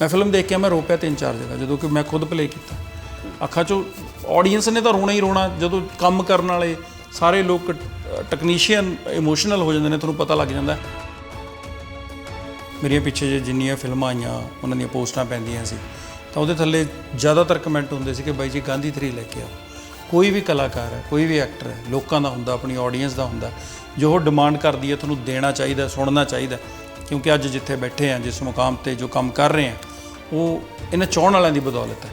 ਮੈਂ ਫਿਲਮ ਦੇਖ ਕੇ ਮੈਂ ਰੋ ਪਿਆ ਤਿੰਨ ਚਾਰ ਜਗ੍ਹਾ, ਜਦੋਂ ਕਿ ਮੈਂ ਖੁਦ ਪਲੇ ਕੀਤਾ। ਅੱਖਾਂ ਚੋਂ ਆਡੀਅנס ਨੇ ਤਾਂ ਰੋਣਾ ਹੀ ਰੋਣਾ, ਜਦੋਂ ਕੰਮ ਕਰਨ ਵਾਲੇ ਸਾਰੇ ਲੋਕ ਟੈਕਨੀਸ਼ੀਅਨ ਇਮੋਸ਼ਨਲ ਹੋ ਜਾਂਦੇ ਨੇ, ਤੁਹਾਨੂੰ ਪਤਾ ਲੱਗ ਜਾਂਦਾ। ਮੇਰੀਆਂ ਪਿੱਛੇ ਜੇ ਜਿੰਨੀਆਂ ਫਿਲਮਾਂ ਆਈਆਂ, ਉਹਨਾਂ ਦੀਆਂ ਪੋਸਟਾਂ ਪੈਂਦੀਆਂ ਸੀ, ਤਾਂ ਉਹਦੇ ਥੱਲੇ ਜ਼ਿਆਦਾਤਰ ਕਮੈਂਟ ਹੁੰਦੇ ਸੀ ਕਿ ਬਾਈ ਜੀ ਗਾਂਧੀ ਥਰੀ ਲੈ ਕੇ ਆਓ। ਕੋਈ ਵੀ ਕਲਾਕਾਰ ਹੈ, ਕੋਈ ਵੀ ਐਕਟਰ ਹੈ, ਲੋਕਾਂ ਦਾ ਹੁੰਦਾ, ਆਪਣੀ ਆਡੀਅנס ਦਾ ਹੁੰਦਾ, ਜੋ ਉਹ ਡਿਮਾਂਡ ਕਰਦੀ ਹੈ, ਤੁਹਾਨੂੰ ਦੇਣਾ ਚਾਹੀਦਾ, ਸੁਣਨਾ ਚਾਹੀਦਾ, ਕਿਉਂਕਿ ਅੱਜ ਜਿੱਥੇ ਬੈਠੇ ਆ ਜਿਸ ਮੁਕਾਮ ਤੇ ਜੋ ਕੰਮ ਕਰ ਰਹੇ ਆ ਉਹ ਇਹਨਾਂ ਚਾਹਣ ਵਾਲਿਆਂ ਦੀ ਬਦੌਲਤ ਹੈ।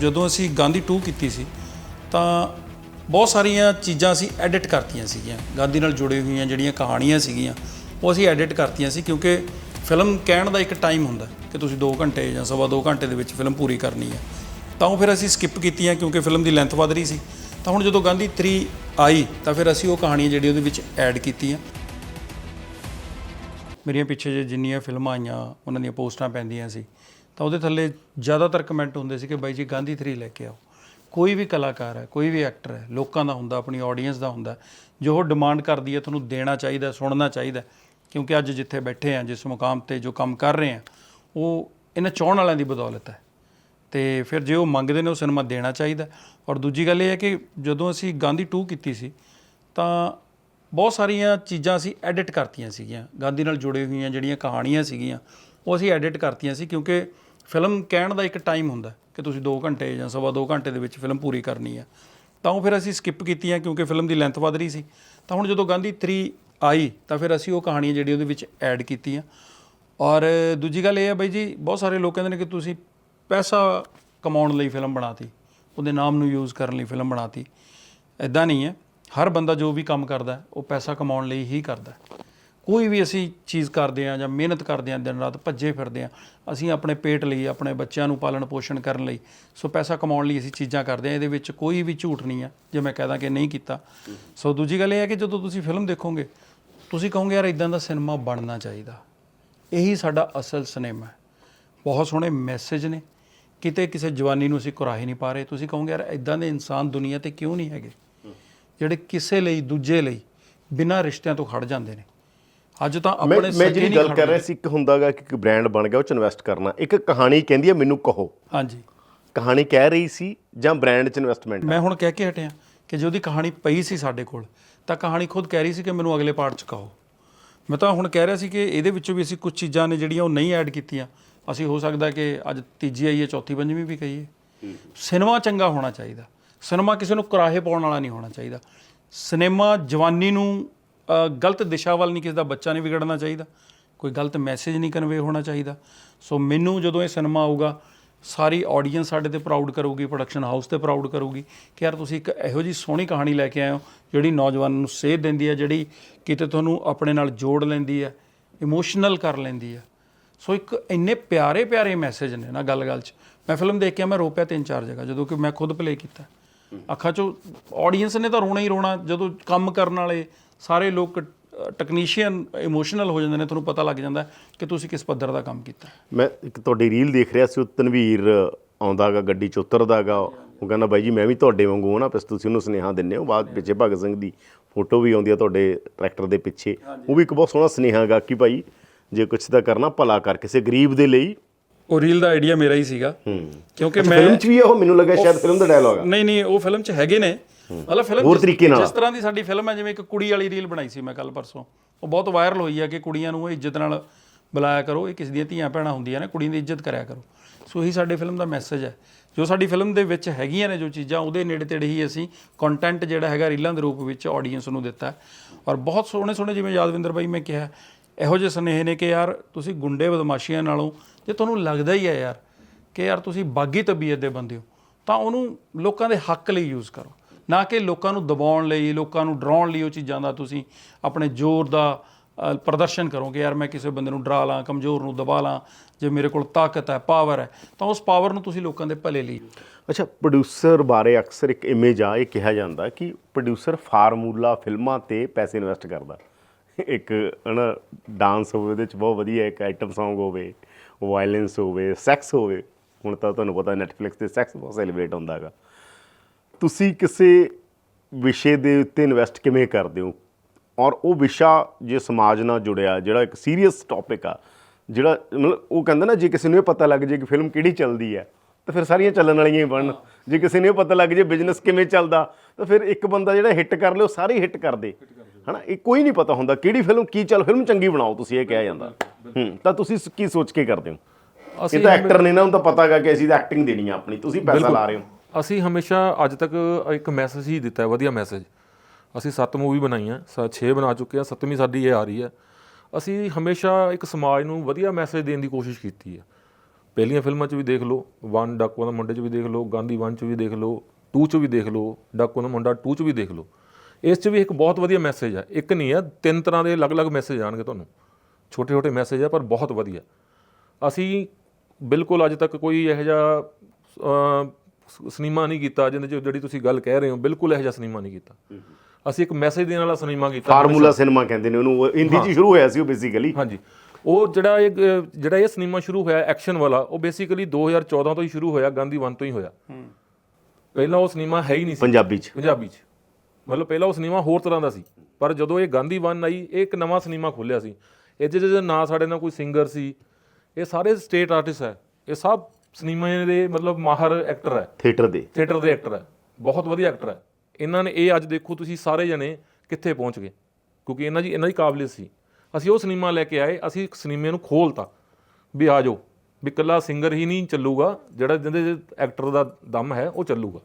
ਜਦੋਂ ਅਸੀਂ ਗਾਂਧੀ 2 ਕੀਤੀ ਸੀ, ਤਾਂ ਬਹੁਤ ਸਾਰੀਆਂ ਚੀਜ਼ਾਂ ਅਸੀਂ ਐਡਿਟ ਕਰਤੀਆਂ ਸੀਗੀਆਂ। ਗਾਂਧੀ ਨਾਲ ਜੁੜੇ ਹੋਈਆਂ ਜਿਹੜੀਆਂ ਕਹਾਣੀਆਂ ਸੀਗੀਆਂ, ਉਹ ਅਸੀਂ ਐਡਿਟ ਕਰਤੀਆਂ ਸੀ ਕਿਉਂਕਿ ਫਿਲਮ ਕਹਿਣ ਦਾ ਇੱਕ ਟਾਈਮ ਹੁੰਦਾ ਕਿ ਤੁਸੀਂ 2 ਘੰਟੇ ਜਾਂ ਸਵਾ 2 ਘੰਟੇ ਦੇ ਵਿੱਚ ਫਿਲਮ ਪੂਰੀ ਕਰਨੀ ਹੈ। ਤਾਂ ਉਹ ਫਿਰ ਅਸੀਂ ਸਕਿਪ ਕੀਤੀਆਂ ਕਿਉਂਕਿ ਫਿਲਮ ਦੀ ਲੈਂਥ ਵੱਧ ਰਹੀ ਸੀ। ਤਾਂ ਹੁਣ ਜਦੋਂ ਗਾਂਧੀ 3 ਆਈ, ਤਾਂ ਫਿਰ ਅਸੀਂ ਉਹ ਕਹਾਣੀਆਂ ਜਿਹੜੀ ਉਹਦੇ ਵਿੱਚ ਐਡ ਕੀਤੀਆਂ। ਮੇਰੀਆਂ ਪਿੱਛੇ ਜੇ ਜਿੰਨੀਆਂ ਫਿਲਮਾਂ ਆਈਆਂ, ਉਹਨਾਂ ਦੀਆਂ ਪੋਸਟਾਂ ਪੈਂਦੀਆਂ ਸੀ, ਤਾਂ ਉਹਦੇ ਥੱਲੇ ਜ਼ਿਆਦਾਤਰ ਕਮੈਂਟ ਹੁੰਦੇ ਸੀ ਕਿ ਬਾਈ ਜੀ ਗਾਂਧੀ 3 ਲੈ ਕੇ ਆਓ। ਕੋਈ ਵੀ ਕਲਾਕਾਰ ਹੈ, ਕੋਈ ਵੀ ਐਕਟਰ ਹੈ, ਲੋਕਾਂ ਦਾ ਹੁੰਦਾ, ਆਪਣੀ ਆਡੀਅנס ਦਾ ਹੁੰਦਾ, ਜੋ ਉਹ ਡਿਮਾਂਡ ਕਰਦੀ ਹੈ, ਤੁਹਾਨੂੰ ਦੇਣਾ ਚਾਹੀਦਾ, ਸੁਣਨਾ ਚਾਹੀਦਾ ਕਿਉਂਕਿ ਅੱਜ ਜਿੱਥੇ ਬੈਠੇ ਆ ਜਿਸ ਮੁਕਾਮ ਤੇ ਜੋ ਕੰਮ ਕਰ ਰਹੇ ਆ ਉਹ ਇਹਨਾਂ ਚਾਹਣ ਵਾਲਿਆਂ ਦੀ ਬਦੌਲਤ ਹੈ। ਤੇ ਫਿਰ ਜੇ ਉਹ ਮੰਗਦੇ ਨੇ, ਉਹ ਸਿਨੇਮਾ ਦੇਣਾ ਚਾਹੀਦਾ ਔਰ ਦੂਜੀ ਗੱਲ ਇਹ ਹੈ ਕਿ ਜਦੋਂ ਅਸੀਂ ਗਾਂਧੀ 2 ਕੀਤੀ ਸੀ, ਤਾਂ ਬਹੁਤ ਸਾਰੀਆਂ ਚੀਜ਼ਾਂ ਅਸੀਂ ਐਡਿਟ ਕਰਤੀਆਂ ਸੀਗੀਆਂ। ਗਾਂਧੀ ਨਾਲ ਜੁੜੇ ਹੋਈਆਂ ਜਿਹੜੀਆਂ ਕਹਾਣੀਆਂ ਸੀਗੀਆਂ, ਉਹ ਅਸੀਂ ਐਡਿਟ ਕਰਤੀਆਂ ਸੀ ਕਿਉਂਕਿ ਫਿਲਮ ਕਹਿਣ ਦਾ ਇੱਕ ਟਾਈਮ ਹੁੰਦਾ ਕਿ ਤੁਸੀਂ 2 ਘੰਟੇ ਜਾਂ ਸਵਾ 2 ਘੰਟੇ ਦੇ ਵਿੱਚ ਫਿਲਮ ਪੂਰੀ ਕਰਨੀ ਹੈ। ਤਾਂ ਉਹ ਫਿਰ ਅਸੀਂ ਸਕਿਪ ਕੀਤੀਆਂ ਕਿਉਂਕਿ ਫਿਲਮ ਦੀ ਲੈਂਥ ਵੱਧ ਰਹੀ ਸੀ। ਤਾਂ ਹੁਣ ਜਦੋਂ ਗਾਂਧੀ 3 ਆਈ, ਤਾਂ ਫਿਰ ਅਸੀਂ ਉਹ ਕਹਾਣੀਆਂ ਜਿਹੜੀ ਉਹਦੇ ਵਿੱਚ ਐਡ ਕੀਤੀਆਂ। ਔਰ ਦੂਜੀ ਗੱਲ ਇਹ ਹੈ ਬਾਈ ਜੀ, ਬਹੁਤ ਸਾਰੇ ਲੋਕ ਕਹਿੰਦੇ ਨੇ ਕਿ ਤੁਸੀਂ ਪੈਸਾ ਕਮਾਉਣ ਲਈ ਫਿਲਮ ਬਣਾਤੀ, ਉਹਦੇ ਨਾਮ ਨੂੰ ਯੂਜ਼ ਕਰਨ ਲਈ ਫਿਲਮ ਬਣਾਤੀ। ਐਦਾਂ ਨਹੀਂ ਹੈ। ਹਰ ਬੰਦਾ ਜੋ ਵੀ ਕੰਮ ਕਰਦਾ, ਉਹ ਪੈਸਾ ਕਮਾਉਣ ਲਈ ਹੀ ਕਰਦਾ। ਕੋਈ ਵੀ ਅਸੀਂ ਚੀਜ਼ ਕਰਦੇ ਆ ਜਾਂ ਮਿਹਨਤ ਕਰਦੇ ਆ ਦਿਨ ਰਾਤ ਭੱਜੇ ਫਿਰਦੇ ਆ ਅਸੀਂ ਆਪਣੇ ਪੇਟ ਲਈ, ਆਪਣੇ ਬੱਚਿਆਂ ਨੂੰ ਪਾਲਣ ਪੋਸ਼ਣ ਕਰਨ ਲਈ, ਸੋ ਪੈਸਾ ਕਮਾਉਣ ਲਈ ਅਸੀਂ ਚੀਜ਼ਾਂ ਕਰਦੇ ਆ ਇਹਦੇ ਵਿੱਚ ਕੋਈ ਵੀ ਝੂਠ ਨਹੀਂ ਆ ਜੇ ਮੈਂ ਕਹਦਾ ਕਿ ਨਹੀਂ ਕੀਤਾ। ਸੋ ਦੂਜੀ ਗੱਲ ਇਹ ਹੈ ਕਿ ਜਦੋਂ ਤੁਸੀਂ ਫਿਲਮ ਦੇਖੋਗੇ, ਤੁਸੀਂ ਕਹੋਗੇ, ਯਾਰ ਇਦਾਂ ਦਾ ਸਿਨੇਮਾ ਬਣਨਾ ਚਾਹੀਦਾ। ਇਹੀ ਸਾਡਾ ਅਸਲ ਸਿਨੇਮਾ ਹੈ। ਬਹੁਤ ਸੋਹਣੇ ਮੈਸੇਜ ਨੇ। ਕਿਤੇ ਕਿਸੇ ਜਵਾਨੀ ਨੂੰ ਅਸੀਂ ਕੁਰਾਹੀ ਨਹੀਂ ਪਾ ਰਹੇ। ਤੁਸੀਂ ਕਹੋਗੇ, ਯਾਰ ਇਦਾਂ ਦੇ ਇਨਸਾਨ ਦੁਨੀਆ ਤੇ ਕਿਉਂ ਨਹੀਂ ਹੈਗੇ? ਜਿਹੜੇ ਕਿਸੇ ਲਈ ਦੂਜੇ ਲਈ ਬਿਨਾਂ ਰਿਸ਼ਤਿਆਂ ਤੋਂ ਖੜ ਜਾਂਦੇ ਨੇ। ਅੱਜ ਤਾਂ ਮੈਂ ਆਪਣੇ ਮੈਂ ਜਿਹੜੀ ਨਹੀਂ ਗੱਲ। ਕਰ ਰਿਹਾ ਸੀ ਇੱਕ ਹੁੰਦਾਗਾ ਕਿ ਇੱਕ ਬ੍ਰਾਂਡ ਬਣ ਗਿਆ ਉਹ ਚ ਇਨਵੈਸਟ ਕਰਨਾ। ਇੱਕ ਕਹਾਣੀ ਕਹਿੰਦੀ ਹੈ ਮੈਨੂੰ ਕਹੋ। ਹਾਂਜੀ। ਕਹਾਣੀ ਕਹਿ ਰਹੀ ਸੀ ਜਾਂ ਬ੍ਰਾਂਡ ਚ ਇਨਵੈਸਟਮੈਂਟ ਮੈਂ ਹੁਣ ਕਹਿ ਕੇ ਹਟਿਆ ਕਿ ਜੇ ਉਹਦੀ ਕਹਾਣੀ ਪਈ ਸੀ ਸਾਡੇ ਕੋਲ ਤਾਂ ਕਹਾਣੀ ਖੁਦ ਕਹਿ ਰਹੀ ਸੀ ਕਿ ਮੈਨੂੰ ਅਗਲੇ ਪਾਰਟ ਚ ਕਹੋ। ਮੈਂ ਤਾਂ ਹੁਣ ਕਹਿ ਰਿਹਾ ਸੀ ਕਿ ਇਹਦੇ ਵਿੱਚੋਂ ਵੀ ਅਸੀਂ ਕੁਝ ਚੀਜ਼ਾਂ ਨੇ ਜਿਹੜੀਆਂ ਉਹ ਨਹੀਂ ਐਡ ਕੀਤੀਆਂ। ਅਸੀਂ ਹੋ ਸਕਦਾ ਕਿ ਅੱਜ ਤੀਜੀ ਆਈ ਹੈ ਚੌਥੀ ਪੰਜਵੀਂ ਵੀ ਕਹੀਏ। ਸਿਨੇਮਾ ਚੰਗਾ ਹੋਣਾ ਚਾਹੀਦਾ। ਸਿਨੇਮਾ ਕਿਸੇ ਨੂੰ ਕਰਾਹੇ ਪਾਉਣ ਵਾਲਾ ਨਹੀਂ ਹੋਣਾ ਚਾਹੀਦਾ। ਸਿਨੇਮਾ ਜਵਾਨੀ ਨੂੰ ਗਲਤ ਦਿਸ਼ਾ ਵੱਲ ਨਹੀਂ ਕਿਸੇ ਦਾ ਬੱਚਾ ਨਹੀਂ ਵਿਗੜਨਾ ਚਾਹੀਦਾ। ਕੋਈ ਗਲਤ ਮੈਸੇਜ ਨਹੀਂ ਕਨਵੇ ਹੋਣਾ ਚਾਹੀਦਾ। ਸੋ ਮੈਨੂੰ ਜਦੋਂ ਇਹ ਸਿਨੇਮਾ ਆਊਗਾ, ਸਾਰੀ ਆਡੀਅנס ਸਾਡੇ ਤੇ ਪ੍ਰਾਊਡ ਕਰੂਗੀ ਪ੍ਰੋਡਕਸ਼ਨ ਹਾਊਸ ਤੇ ਪ੍ਰਾਊਡ ਕਰੂਗੀ ਕਿ ਯਾਰ ਤੁਸੀਂ ਇੱਕ ਇਹੋ ਜੀ ਸੋਹਣੀ ਕਹਾਣੀ ਲੈ ਕੇ ਆਏ ਹੋ, ਜਿਹੜੀ ਨੌਜਵਾਨ ਨੂੰ ਸੇਧ ਦਿੰਦੀ ਹੈ, ਜਿਹੜੀ ਕਿਤੇ ਤੁਹਾਨੂੰ ਆਪਣੇ ਨਾਲ ਜੋੜ ਲੈਂਦੀ ਹੈ ਇਮੋਸ਼ਨਲ ਕਰ ਲੈਂਦੀ ਹੈ। ਸੋ ਇੱਕ ਇੰਨੇ ਪਿਆਰੇ ਪਿਆਰੇ ਮੈਸੇਜ ਨੇ ਨਾ ਗੱਲ-ਗੱਲ 'ਚ। ਮੈਂ ਫਿਲਮ ਦੇਖ ਕੇ ਮੈਂ ਰੋ ਪਿਆ ਤਿੰਨ ਚਾਰ ਜਗ੍ਹਾ, ਜਦੋਂ ਕਿ ਮੈਂ ਖੁਦ ਪਲੇ ਕੀਤਾ। ਅੱਖਾਂ 'ਚੋਂ ਆਡੀਅנס ਨੇ ਤਾਂ ਰੋਣਾ ਹੀ ਰੋਣਾ ਜਦੋਂ ਕੰਮ ਕਰਨ ਵਾਲੇ ਸਾਰੇ ਲੋਕ ਟੈਕਨੀਸ਼ੀਅਨ ਇਮੋਸ਼ਨਲ ਹੋ ਜਾਂਦੇ ਨੇ ਤੁਹਾਨੂੰ ਪਤਾ ਲੱਗ ਜਾਂਦਾ ਕਿ ਤੁਸੀਂ ਕਿਸ ਪੱਧਰ ਦਾ ਕੰਮ ਕੀਤਾ। ਮੈਂ ਇੱਕ ਤੁਹਾਡੀ ਰੀਲ ਦੇਖ ਰਿਹਾ ਸੀ ਉਹ ਤਨਵੀਰ ਆਉਂਦਾਗਾ ਗੱਡੀ ਚ ਉਤਰਦਾਗਾ ਉਹ ਕਹਿੰਦਾ ਬਾਈ ਜੀ ਮੈਂ ਵੀ ਤੁਹਾਡੇ ਵਾਂਗੂ ਹਾਂ ਨਾ ਬਸ ਤੁਸੀਂ ਉਹਨੂੰ ਸੁਨੇਹਾ ਦਿੰਦੇ ਹੋ। ਬਾਅਦ ਪਿੱਛੇ ਭਗਤ ਸਿੰਘ ਦੀ ਫੋਟੋ ਵੀ ਆਉਂਦੀ ਆ ਤੁਹਾਡੇ ਟਰੈਕਟਰ ਦੇ ਪਿੱਛੇ। ਉਹ ਵੀ ਇੱਕ ਬਹੁਤ ਸੋਹਣਾ ਸੁਨੇਹਾ ਗਾ ਕਿ ਭਾਈ ਜੇ ਕੁਛ ਤਾਂ ਕਰਨਾ ਭਲਾ ਕਰ। ਕਿਸੇ ਗਰੀਬ ਦੇ ਲਈ ਉਹ ਰੀਲ ਦਾ ਆਈਡੀਆ ਮੇਰਾ ਹੀ ਸੀਗਾ। ਕਿਉਂਕਿ ਫਿਲਮ ਮੈਂ ਚ ਵੀ ਉਹ? ਮੈਨੂੰ ਲੱਗਾ ਸ਼ਾਇਦ ਫਿਲਮ ਦਾ ਡਾਇਲੌਗ ਆ। ਨਹੀਂ ਨਹੀਂ ਉਹ ਫਿਲਮ 'ਚ ਹੈਗੇ ਨੇ। ਮਤਲਬ ਫਿਲਮ ਹੋਰ ਤਰੀਕੇ ਨਾਲ। ਜਿਸ ਤਰ੍ਹਾਂ ਦੀ ਸਾਡੀ ਫਿਲਮ ਹੈ ਜਿਵੇਂ ਇੱਕ ਕੁੜੀ ਵਾਲੀ ਰੀਲ ਬਣਾਈ ਸੀ ਮੈਂ ਕੱਲ ਪਰਸੋਂ। ਉਹ ਬਹੁਤ ਵਾਇਰਲ ਹੋਈ ਹੈ ਕਿ ਕੁੜੀਆਂ ਨੂੰ ਇੱਜ਼ਤ ਨਾਲ ਬੁਲਾਇਆ ਕਰੋ ਇਹ ਕਿਸੇ ਦੀਆਂ ਧੀਆਂ ਭੈਣਾਂ ਹੁੰਦੀਆਂ ਨੇ ਕੁੜੀ ਦੀ ਇੱਜ਼ਤ ਕਰਿਆ ਕਰੋ। ਸੋ ਇਹੀ ਸਾਡੇ ਫਿਲਮ ਦਾ ਮੈਸੇਜ ਹੈ। ਜੋ ਸਾਡੀ ਫਿਲਮ ਦੇ ਵਿੱਚ ਹੈਗੀਆਂ ਨੇ ਜੋ ਚੀਜ਼ਾਂ ਉਹਦੇ ਨੇੜੇ ਤੇੜੇ ਹੀ ਅਸੀਂ ਕੰਟੈਂਟ ਜਿਹੜਾ ਹੈਗਾ ਰੀਲਾਂ ਦੇ ਰੂਪ ਵਿੱਚ ਆਡੀਅנס ਨੂੰ ਦਿੱਤਾ। ਔਰ ਬਹੁਤ ਸੋਹਣੇ ਸੋਹਣੇ ਜਿਵੇਂ ਯਾਦਵਿੰਦਰ ਬਾਈ ਮੈਂ ਕਿਹਾ ਇਹੋ ਜਿਹੇ ਸੁਨੇਹੇ ਨੇ ਕਿ ਯਾਰ ਤੁਸੀਂ ਗੁੰਡੇ ਬਦਮਾਸ਼ੀਆਂ ਨਾਲੋਂ ਜੇ ਤੁਹਾਨੂੰ ਲੱਗਦਾ ਹੀ ਹੈ ਯਾਰ ਕਿ ਯਾਰ ਤੁਸੀਂ ਬਾਗੀ ਤਬੀਅਤ ਦੇ ਬੰਦੇ ਹੋ, ਤਾਂ ਉਹਨੂੰ ਲੋਕਾਂ ਦੇ ਹੱਕ ਲਈ ਯੂਜ਼ ਕਰੋ। ਨਾ ਕਿ ਲੋਕਾਂ ਨੂੰ ਦਬਾਉਣ ਲਈ, ਲੋਕਾਂ ਨੂੰ ਡਰਾਉਣ ਲਈ ਉਹ ਚੀਜ਼ਾਂ ਦਾ ਤੁਸੀਂ ਆਪਣੇ ਜ਼ੋਰ ਦਾ ਪ੍ਰਦਰਸ਼ਨ ਕਰੋ ਕਿ ਯਾਰ ਮੈਂ ਕਿਸੇ ਬੰਦੇ ਨੂੰ ਡਰਾ ਲਾਂ, ਕਮਜ਼ੋਰ ਨੂੰ ਦਬਾ ਲਾਂ, ਜੇ ਮੇਰੇ ਕੋਲ ਤਾਕਤ ਹੈ ਪਾਵਰ ਹੈ, ਤਾਂ ਉਸ ਪਾਵਰ ਨੂੰ ਤੁਸੀਂ ਲੋਕਾਂ ਦੇ ਭਲੇ ਲਈ ਅੱਛਾ ਪ੍ਰੋਡਿਊਸਰ ਬਾਰੇ ਅਕਸਰ ਇੱਕ ਇਮੇਜ ਆ, ਇਹ ਕਿਹਾ ਜਾਂਦਾ ਕਿ ਪ੍ਰੋਡਿਊਸਰ ਫਾਰਮੂਲਾ ਫਿਲਮਾਂ ਤੇ ਪੈਸੇ ਇਨਵੈਸਟ ਕਰਦਾ। ਇੱਕ, ਹਨਾ ਡਾਂਸ ਹੋਵੇ, ਉਹਦੇ ਚ ਬਹੁਤ ਵਧੀਆ ਇੱਕ ਆਈਟਮ Song ਹੋਵੇ। ਵਾਇਲੈਂਸ ਹੋਵੇ ਸੈਕਸ ਹੋਵੇ ਹੁਣ ਤਾਂ ਤੁਹਾਨੂੰ ਪਤਾ ਨੈਟਫਲਿਕਸ ਤੇ ਸੈਕਸ ਬਹੁਤ ਸੈਲੀਬ੍ਰੇਟ ਹੁੰਦਾ ਹੈਗਾ। ਤੁਸੀਂ ਕਿਸੇ ਵਿਸ਼ੇ ਦੇ ਉੱਤੇ ਇਨਵੈਸਟ ਕਿਵੇਂ ਕਰਦੇ ਹੋ? ਔਰ ਉਹ ਵਿਸ਼ਾ ਜੇ ਸਮਾਜ ਨਾਲ ਜੁੜਿਆ ਜਿਹੜਾ ਇੱਕ ਸੀਰੀਅਸ ਟੌਪਿਕ ਆ ਜਿਹੜਾ ਮਤਲਬ ਉਹ ਕਹਿੰਦਾ ਨਾ ਜੇ ਕਿਸੇ ਨੂੰ ਇਹ ਪਤਾ ਲੱਗ ਜੇ ਕਿ ਫਿਲਮ ਕਿਹੜੀ ਚੱਲਦੀ ਹੈ ਤਾਂ ਫਿਰ ਸਾਰੀਆਂ ਚੱਲਣ ਵਾਲੀਆਂ ਹੀ ਬਣਨ ਜੇ ਕਿਸੇ ਨੂੰ ਇਹ ਪਤਾ ਲੱਗ ਜੇ ਬਿਜ਼ਨਸ ਕਿਵੇਂ ਚੱਲਦਾ ਤਾਂ ਫਿਰ ਇੱਕ ਬੰਦਾ ਜਿਹੜਾ ਹਿੱਟ ਕਰ ਲੇ ਉਹ ਸਾਰੇ ਹਿੱਟ ਕਰਦੇ ਹਨਾ? ਇਹ ਕੋਈ ਨਹੀਂ ਪਤਾ ਹੁੰਦਾ ਕਿਹੜੀ ਫਿਲਮ ਕੀ ਚੱਲ ਫਿਲਮ ਚੰਗੀ ਬਣਾਓ ਤੁਸੀਂ ਇਹ ਕਿਹਾ ਜਾਂਦਾ। ਹੂੰ ਤਾਂ ਤੁਸੀਂ ਸ- ਕੀ ਸੋਚ ਕੇ ਕਰਦੇ ਹੋ? ਇਹ ਤਾਂ ਐਕਟਰ ਨੇ ਨਾ ਉਹਨੂੰ ਤਾਂ ਪਤਾ ਹੈਗਾ ਕਿ ਅਸੀਂ ਤਾਂ ਐਕਟਿੰਗ ਦੇਣੀ ਆ ਆਪਣੀ। ਤੁਸੀਂ ਪੈਸਾ ਲਾ ਰਹੇ ਹੋ। ਅਸੀਂ ਹਮੇਸ਼ਾ ਅੱਜ ਤੱਕ ਇੱਕ ਮੈਸੇਜ ਹੀ ਦਿੱਤਾ ਹੈ ਵਧੀਆ ਮੈਸੇਜ ਅਸੀਂ ਸੱਤ ਮੂਵੀ ਬਣਾਈਆਂ 6 ਬਣਾ ਚੁੱਕੇ ਹਾਂ ਸੱਤਵੀਂ ਸਾਡੀ ਇਹ ਆ ਰਹੀ ਹੈ। ਅਸੀਂ ਹਮੇਸ਼ਾ ਇੱਕ ਸਮਾਜ ਨੂੰ ਵਧੀਆ ਮੈਸੇਜ ਦੇਣ ਦੀ ਕੋਸ਼ਿਸ਼ ਕੀਤੀ ਹੈ। ਪਹਿਲੀਆਂ ਫਿਲਮਾਂ 'ਚ ਵੀ ਦੇਖ ਲਓ ਵਨ ਡਾਕੂਆਂ ਦਾ ਮੁੰਡੇ 'ਚ ਵੀ ਦੇਖ ਲਓ ਗਾਂਧੀ ਵਨ 'ਚ ਵੀ ਦੇਖ ਲਓ 2 'ਚ ਵੀ ਦੇਖ ਲਓ ਡਾਕੂਆਂ ਦਾ ਮੁੰਡਾ 2 'ਚ ਵੀ ਦੇਖ ਲਓ। ਇਸ 'ਚ ਵੀ ਇੱਕ ਬਹੁਤ ਵਧੀਆ ਮੈਸੇਜ ਹੈ ਇੱਕ ਨਹੀਂ ਹੈ ਤਿੰਨ ਤਰ੍ਹਾਂ ਦੇ ਅਲੱਗ-ਅਲੱਗ ਮੈਸੇਜ ਆਣਗੇ ਤੁਹਾਨੂੰ। ਛੋਟੇ-ਛੋਟੇ ਮੈਸੇਜ ਆ ਪਰ ਬਹੁਤ ਵਧੀਆ। ਅਸੀਂ ਬਿਲਕੁਲ ਅੱਜ ਤੱਕ ਕੋਈ ਇਹੋ ਜਿਹਾ ਸਿਨੇਮਾ ਨਹੀਂ ਕੀਤਾ ਜਿਹਦੇ 'ਚ ਜਿਹੜੀ ਤੁਸੀਂ ਗੱਲ ਕਹਿ ਰਹੇ ਹੋ ਬਿਲਕੁਲ ਇਹੋ ਜਿਹਾ ਸਿਨੇਮਾ ਨਹੀਂ ਕੀਤਾ। ਅਸੀਂ ਇੱਕ ਮੈਸੇਜ ਦੇਣ ਵਾਲਾ ਸਿਨੇਮਾ ਕੀਤਾ। ਫਾਰਮੂਲਾ ਸਿਨੇਮਾ ਕਹਿੰਦੇ ਨੇ ਉਹਨੂੰ ਉਹ ਹਿੰਦੀ 'ਚ ਸ਼ੁਰੂ ਹੋਇਆ ਸੀ ਉਹ ਬੇਸਿਕਲੀ ਹਾਂਜੀ। ਉਹ ਜਿਹੜਾ ਇਹ ਜਿਹੜਾ ਇਹ ਸਿਨੇਮਾ ਸ਼ੁਰੂ ਹੋਇਆ ਐਕਸ਼ਨ ਵਾਲਾ ਉਹ ਬੇਸਿਕਲੀ 2014 ਤੋਂ ਹੀ ਸ਼ੁਰੂ ਹੋਇਆ ਗਾਂਧੀ ਵਨ ਤੋਂ ਹੀ ਹੋਇਆ। ਪਹਿਲਾਂ ਉਹ ਸਿਨੇਮਾ ਹੈ ਹੀ ਨਹੀਂ ਸੀ। ਪੰਜਾਬੀ 'ਚ। ਪੰਜਾਬੀ 'ਚ। ਮਤਲਬ ਪਹਿਲਾਂ ਉਹ ਸਿਨੇਮਾ ਹੋਰ ਤਰ੍ਹਾਂ ਦਾ ਸੀ। ਪਰ ਜਦੋਂ ਇਹ ਗਾਂਧੀ ਵਨ ਆਈ ਇਹ ਇੱਕ ਨਵਾਂ ਸਿਨੇਮਾ ਖੋਲ੍ਹਿਆ ਸੀ। ਇਹ 'ਚ ਜਿਹੜਾ ਨਾ ਸਾਡੇ ਨਾਲ ਕੋਈ ਸਿੰਗਰ ਸੀ ਇਹ ਸਾਰੇ ਸਟੇਟ ਆਰਟਿਸਟ ਹੈ। ਇਹ ਸਭ ਸਿਨੇਮੇ ਦੇ ਮਤਲਬ ਮਾਹਰ ਐਕਟਰ ਹੈ। ਥੀਏਟਰ ਦੇ। ਥੀਏਟਰ ਦੇ ਐਕਟਰ ਹੈ। ਬਹੁਤ ਵਧੀਆ ਐਕਟਰ ਹੈ। ਇਹਨਾਂ ਨੇ ਇਹ ਅੱਜ ਦੇਖੋ ਤੁਸੀਂ ਸਾਰੇ ਜਣੇ ਕਿੱਥੇ ਪਹੁੰਚ ਗਏ। ਕਿਉਂਕਿ ਇਹਨਾਂ ਦੀ ਇਹਨਾਂ ਦੀ ਕਾਬਲੀਅਤ ਸੀ। ਅਸੀਂ ਉਹ ਸਿਨੇਮਾ ਲੈ ਕੇ ਆਏ ਅਸੀਂ ਇੱਕ ਸਿਨੇਮੇ ਨੂੰ ਖੋਲਤਾ। ਵੀ ਆ ਜਾਓ। ਵੀ ਇਕੱਲਾ ਸਿੰਗਰ ਹੀ ਨਹੀਂ ਚੱਲੂਗਾ ਜਿਹੜਾ ਜਿਹਦੇ ਐਕਟਰ ਦਾ ਦਮ ਹੈ ਉਹ ਚੱਲੂਗਾ।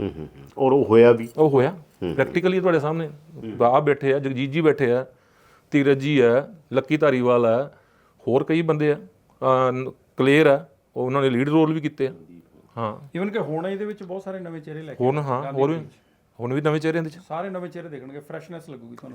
ਹੂੰ ਹੂੰ ਹੂੰ। ਔਰ ਉਹ ਹੋਇਆ ਵੀ। ਉਹ ਹੋਇਆ। ਪ੍ਰੈਕਟੀਕਲੀ ਤੁਹਾਡੇ ਸਾਹਮਣੇ। ਆ ਬੈਠੇ ਆ ਜਗਜੀਤ ਜੀ ਬੈਠੇ ਆ। ਧੀਰਜ ਜੀ ਹੈ ਲੱਕੀ ਧਾਰੀਵਾਲ ਹੈ ਹੋਰ ਕਈ ਬੰਦੇ ਆ ਕਲੇਰ ਆ ਉਹ ਉਹਨਾਂ ਨੇ ਲੀਡ ਰੋਲ ਵੀ ਕੀਤੇ ਆ। ਹਾਂ। ਇਵਨ ਕਿ ਹੁਣ ਇਹਦੇ ਵਿੱਚ ਬਹੁਤ ਸਾਰੇ ਨਵੇਂ ਚਿਹਰੇ ਲੈ ਕੇ ਹੁਣ ਹਾਂ ਹੋਰ ਵੀ ਹੁਣ ਵੀ ਨਵੇਂ ਚਿਹਰੇ ਇਹਦੇ ਚ ਸਾਰੇ ਨਵੇਂ ਚਿਹਰੇ ਦੇਖਣਗੇ ਫਰੈਸ਼ਨੈਸ ਲੱਗੂਗੀ ਤੁਹਾਨੂੰ।